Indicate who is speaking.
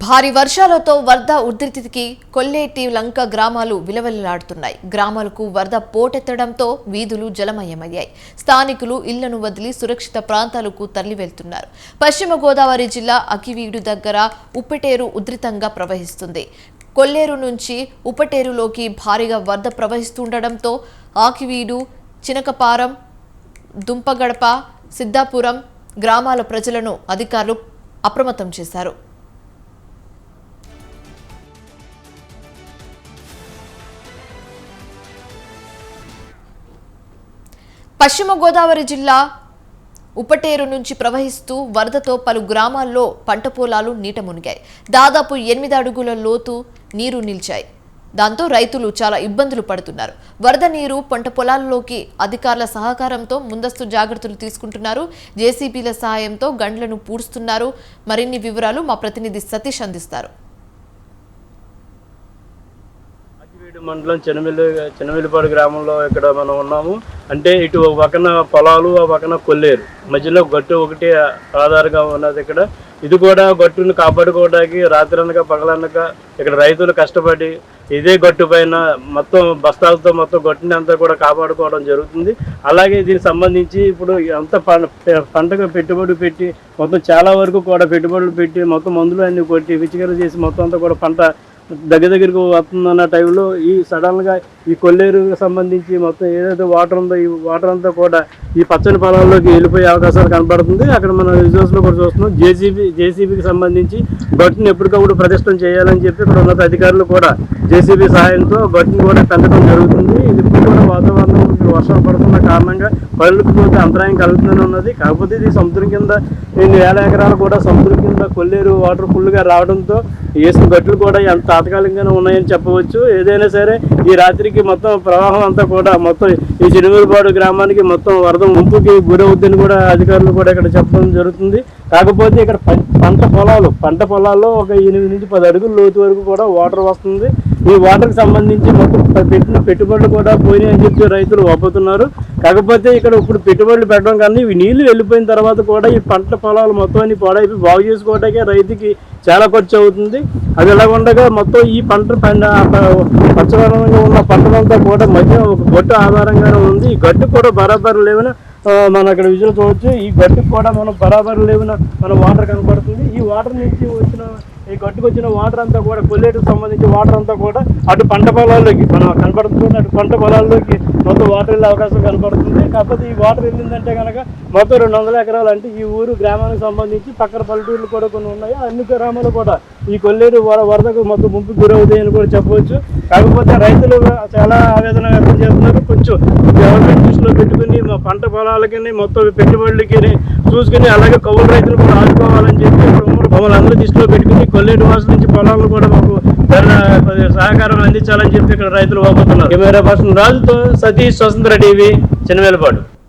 Speaker 1: భారీ వర్షాలతో వరద ఉధృతికి కొల్లేటి లంక గ్రామాలు విలవెల్లాడుతున్నాయి. గ్రామాలకు వరద పోటెత్తడంతో వీధులు జలమయమయ్యాయి. స్థానికులు ఇళ్ళను వదిలి సురక్షిత ప్రాంతాలకు తరలివెళ్తున్నారు. పశ్చిమ గోదావరి జిల్లా అకివీడు దగ్గర ఉప్పెటేరు ఉధృతంగా ప్రవహిస్తుంది. కొల్లేరు నుంచి ఉప్పటేరులోకి భారీగా వరద ప్రవహిస్తుండటంతో ఆకివీడు చినకపారం దుంపగడప సిద్ధాపురం గ్రామాల ప్రజలను అధికారులు అప్రమత్తం చేశారు. పశ్చిమ గోదావరి జిల్లా ఉపటేరు నుంచి ప్రవహిస్తూ వరదతో పలు గ్రామాల్లో పంట పొలాలు నీట మునిగాయి. దాదాపు ఎనిమిది అడుగుల లోతు నీరు నిలిచాయి. దాంతో రైతులు చాలా ఇబ్బందులు పడుతున్నారు. వరద నీరు పంట పొలాల్లోకి అధికారుల సహకారంతో ముందస్తు జాగ్రత్తలు తీసుకుంటున్నారు. జేసీబీల సహాయంతో గండ్లను పూడుస్తున్నారు. మరిన్ని వివరాలు మా ప్రతినిధి సతీష్ అందిస్తారు.
Speaker 2: ఆకివీడు మండలం చినమిల్లి చినమిల్లిపాడు గ్రామంలో ఇక్కడ మనం ఉన్నాము. అంటే ఇటు ఒక పక్కన పొలాలు ఆ పక్కన కొల్లేరు. మధ్యలో గట్టు ఒకటి ఆధారంగా ఉన్నది ఇక్కడ. ఇది కూడా గట్టును కాపాడుకోవడానికి రాత్రనక పగలనక ఇక్కడ రైతులు కష్టపడి ఇదే గట్టు పైన మొత్తం బస్తాలతో మొత్తం గట్టుని అంతా కూడా కాపాడుకోవడం జరుగుతుంది. అలాగే దీనికి సంబంధించి ఇప్పుడు అంత పంటకు పెట్టుబడి పెట్టి మొత్తం చాలా వరకు కూడా పెట్టుబడులు పెట్టి మొత్తం మందులు అన్ని కొట్టి విచికర చేసి మొత్తం అంతా కూడా పంట దగ్గర దగ్గరకు వస్తుందన్న టైంలో ఈ సడన్గా ఈ కొల్లేరుకి సంబంధించి మొత్తం ఏదైతే వాటర్ ఉందో ఈ వాటర్ అంతా కూడా ఈ పచ్చని పొలాల్లోకి వెళ్ళిపోయే అవకాశాలు కనబడుతుంది. అక్కడ మనం రిజర్వ్స్లో కూడా చూస్తున్నాం. జేసీబీ జేసీబీకి సంబంధించి గట్టుని ఎప్పటికప్పుడు ప్రతిష్టం చేయాలని చెప్పి ఇక్కడ ఉన్నత అధికారులు కూడా జేసీబీ సహాయంతో గట్టుని కూడా పెంచడం జరుగుతుంది. ఇది కూడా వాతావరణం వర్షం పడుతున్న కారణంగా పనులకు పోతే అంతరాయం కలుగుతూనే ఉన్నది. కాకపోతే ఇది సముద్రం కింద రెండు వేల ఎకరాలు కూడా సముద్రం కింద కొల్లేరు వాటర్ ఫుల్గా రావడంతో వేసిన గట్లు కూడా ఎంత తాత్కాలికంగానే ఉన్నాయని చెప్పవచ్చు. ఏదైనా సరే ఈ రాత్రికి మొత్తం ప్రవాహం అంతా కూడా మొత్తం ఈ చినుగులపాడు గ్రామానికి మొత్తం వరద ముంపుకి గురవుద్దని కూడా అధికారులు కూడా ఇక్కడ చెప్పడం జరుగుతుంది. కాకపోతే ఇక్కడ పంట పొలాలు పంట పొలాల్లో ఒక ఎనిమిది నుంచి పది అడుగుల లోతు వరకు కూడా వాటర్ వస్తుంది. ఈ వాటర్కి సంబంధించి మొత్తం పెట్టిన పెట్టుబడులు కూడా పోయినాయి అని చెప్పి రైతులు ఒప్పుతున్నారు. కాకపోతే ఇక్కడ ఇప్పుడు పెట్టుబడులు పెట్టడం కానీ ఇవి నీళ్ళు వెళ్ళిపోయిన తర్వాత కూడా ఈ పంట పొలాలు మొత్తం అన్ని పాడైపోయి బాగు చేసుకోవడానికి రైతుకి చాలా ఖర్చు అవుతుంది. అది ఎలా ఉండగా మొత్తం ఈ పంట పండ పచ్చదనంగా ఉన్న పంటలంతా కూడా మధ్య ఒక గట్టు ఆధారంగానే ఉంది. ఈ గట్టు కూడా బరాబర్ లేవన మనం అక్కడ విజువల్ చూడవచ్చు ఈ గట్టుకు కూడా మనం బరాబర్ లేవున మన వాటర్ కనపడుతుంది. ఈ వాటర్ నుంచి వచ్చిన ఈ కట్టుకొచ్చిన వాటర్ అంతా కూడా కొల్లేటుకు సంబంధించి వాటర్ అంతా కూడా అటు పంట పొలాల్లోకి మనం కనపడుతుంది అటు పంట పొలాల్లోకి మొత్తం వాటర్ వెళ్ళే అవకాశం కనపడుతుంది. కాకపోతే ఈ వాటర్ వెళ్ళిందంటే కనుక మొత్తం రెండు వందల ఎకరాలు అంటే ఈ ఊరు గ్రామానికి సంబంధించి పక్కన పల్లెటూర్లు కూడా కొన్ని ఉన్నాయి. అన్ని గ్రామాలు కూడా ఈ కొల్లేరు వర- వరదకు మొత్తం ముంపు గురవుతాయని కూడా చెప్పవచ్చు. కాకపోతే రైతులు చాలా ఆవేదన వ్యక్తం చేస్తున్నారు. కొంచెం గవర్నమెంట్ దృష్టిలో పెట్టుకుని మా పంట పొలాలకి మొత్తం పెట్టుబడులకి చూసుకుని అలాగే కౌలు రైతులు కూడా ఆదుకోవాలని చెప్పి మమ్మల్ని అందరూ దృష్టిలో పెట్టుకుని కొల్లేటి వాసు నుంచి పొలాలను కూడా మాకు సహకారం అందించాలని చెప్పి ఇక్కడ రైతులు వాపోతున్నారు. కెమెరా పర్సన్ రాజుతో సతీష్ స్వతంత్ర టీవీ చిన్నవేలపాడు